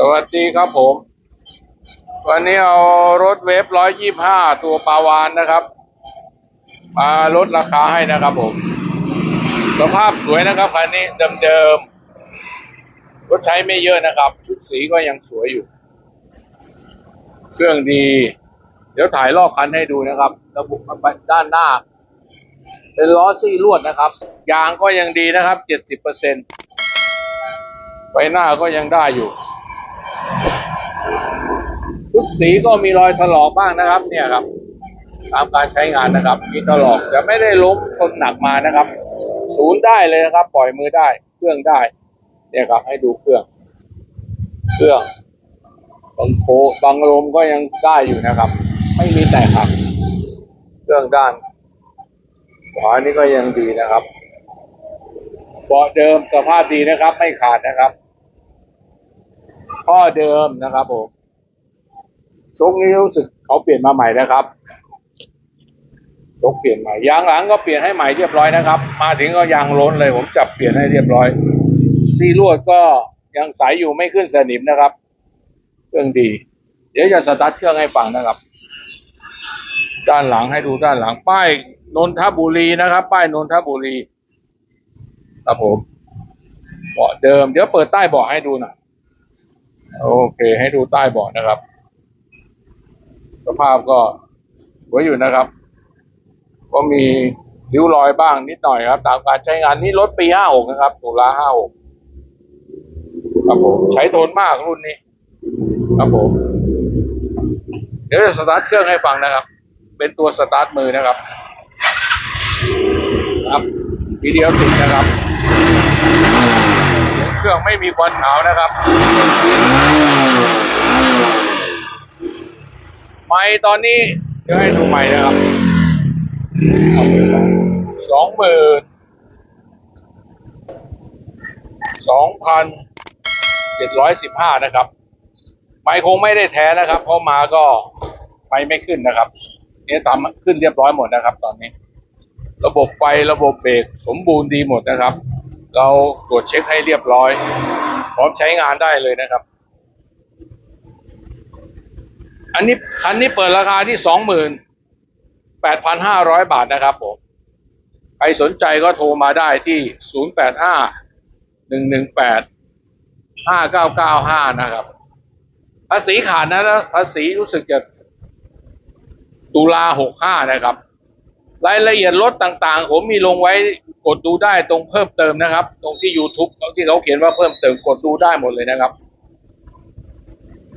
สวัสดีครับผม วันนี้เอารถเวฟร้อยยี่ห้าตัวปาวานนะครับ มาลดราคาให้นะครับผม สภาพสวยนะครับคันนี้เดิมๆรถใช้ไม่เยอะนะครับ ชุดสีก็ยังสวยอยู่ เครื่องดี เดี๋ยวถ่ายรอบคันให้ดูนะครับระบบด้านหน้า เป็นล้อซี่ลวดนะครับ ยางก็ยังดีนะครับเจ็ดสิบเปอร์เซ็นต์ไฟหน้าก็ยังได้อยู่ ชุดสีก็มีรอยถลอกบ้างนะครับ เนี่ยครับ ตามการใช้งานนะครับ มีถลอกแต่ไม่ได้ล้มชนหนักมานะครับ ศูนย์ได้เลยนะครับ ปล่อยมือได้เครื่องได้ เนี่ยครับ ให้ดูเครื่อง เครื่องบางโคบางลมก็ยังได้อยู่นะครับ ไม่มีแตกหักเครื่องด้านขวานี่ก็ยังดีนะครับเบาะเดิมสภาพดีนะครับ ไม่ขาดนะครับ ข้อเดิมนะครับผม ชกนี้รู้สึกเขาเปลี่ยนมาใหม่นะครับชกเปลี่ยนใหม่ยางหลังก็เปลี่ยนให้ใหม่เรียบร้อยนะครับ มาถึงก็ยางล้นเลย ผมจับเปลี่ยนให้เรียบร้อยที่ลวดก็ยังใสอยู่ไม่ขึ้นสนิมนะครับ เครื่องดี เดี๋ยวจะสตาร์ทเครื่องให้ฟังนะครับ ด้านหลังให้ดูด้านหลังป้ายนนทบุรีนะครับ ป้ายนนทบุรีครับผมเบาะเดิม เดี๋ยวเปิดใต้เบาะให้ดูหน่อยโอเค ให้ดูใต้เบาะนะครับ สภาพก็สวยอยู่นะครับ ก็มีริ้วรอยบ้างนิดหน่อยครับ ตามการใช้งานนี่รถปีห้าหกนะครับตุลาห้าหกครับผมใช้โทนมากรุ่นนี้ ครับผม เดี๋ยวจะสตาร์ทเครื่องให้ฟังนะครับ เป็นตัวสตาร์ทมือนะครับ ครับวิดีโอติดนะครับ เครื่องไม่มีควันขาวนะครับ ไม้ตอนนี้เดี๋ยวให้ดูใหม่นะครับสองหมื่นสองพันเจ็ดร้อยสิบห้านะครับ ไม้คงไม่ได้แท้นะครับ เพราะมาก็ไฟไม่ขึ้นนะครับเนี่ยทำขึ้นเรียบร้อยหมดนะครับ ตอนนี้ ระบบไฟระบบเบรกสมบูรณ์ดีหมดนะครับ เราตรวจเช็คให้เรียบร้อย พร้อมใช้งานได้เลยนะครับ อันนี้คันนี้เปิดราคาที่สองหมื่นแปดพันห้าร้อยบาทนะครับผม ใครสนใจก็โทรมาได้ที่ศูนย์แปดห้าหนึ่งหนึ่งแปดห้าเก้าเก้าห้านะครับ ภาษีขาดนะแล้วภาษีรู้สึกจะตุลาหกห้านะครับ รายละเอียดรถต่างๆ ผมมีลงไว้กดดูได้ตรงเพิ่มเติมนะครับ ตรงที่ YouTube ตรงที่เขาเขียนว่าเพิ่มเติมกดดูได้หมดเลยนะครับ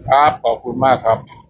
ครับ ขอบคุณมากครับ